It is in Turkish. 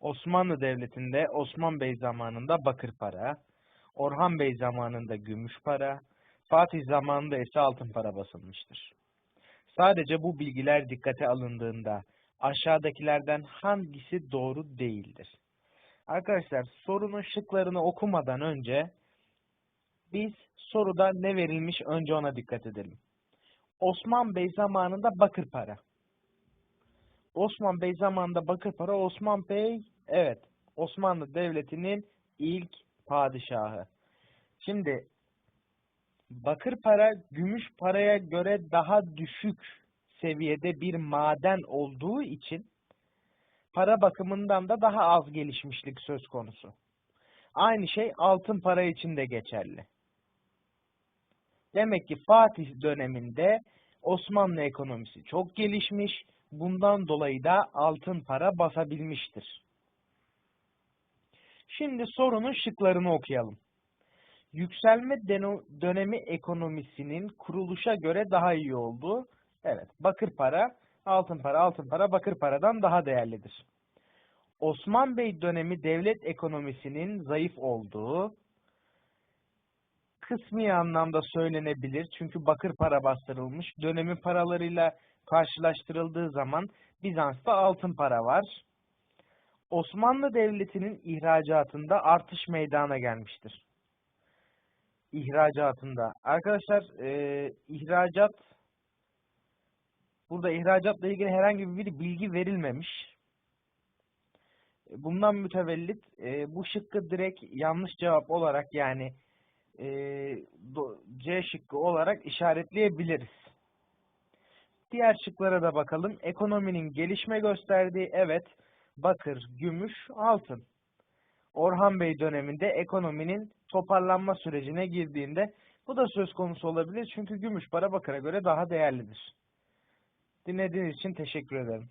Osmanlı Devleti'nde Osman Bey zamanında bakır para, Orhan Bey zamanında gümüş para, Fatih zamanında ise altın para basılmıştır. Sadece bu bilgiler dikkate alındığında aşağıdakilerden hangisi doğru değildir? Arkadaşlar sorunun şıklarını okumadan önce biz soruda ne verilmiş önce ona dikkat edelim. Osman Bey zamanında bakır para. Osman Bey zamanında bakır para. Osman Bey evet Osmanlı Devleti'nin ilk padişahı. Şimdi bakır para gümüş paraya göre daha düşük seviyede bir maden olduğu için para bakımından da daha az gelişmişlik söz konusu. Aynı şey altın para için de geçerli. Demek ki Fatih döneminde Osmanlı ekonomisi çok gelişmiş, bundan dolayı da altın para basabilmiştir. Şimdi sorunun şıklarını okuyalım. Yükselme dönemi ekonomisinin kuruluşa göre daha iyi olduğu, evet bakır para, altın para, altın para bakır paradan daha değerlidir. Osman Bey dönemi devlet ekonomisinin zayıf olduğu, kısmi anlamda söylenebilir. Çünkü bakır para bastırılmış. Dönemi paralarıyla karşılaştırıldığı zaman Bizans'ta altın para var. Osmanlı Devleti'nin ihracatında artış meydana gelmiştir. İhracatında. Arkadaşlar e, ihracat burada ihracatla ilgili herhangi bir bilgi verilmemiş. Bundan mütevellit e, bu şıkkı direkt yanlış cevap olarak yani C şıkkı olarak işaretleyebiliriz. Diğer şıklara da bakalım. Ekonominin gelişme gösterdiği evet bakır, gümüş, altın. Orhan Bey döneminde ekonominin toparlanma sürecine girdiğinde bu da söz konusu olabilir çünkü gümüş para bakıra göre daha değerlidir. Dinlediğiniz için teşekkür ederim.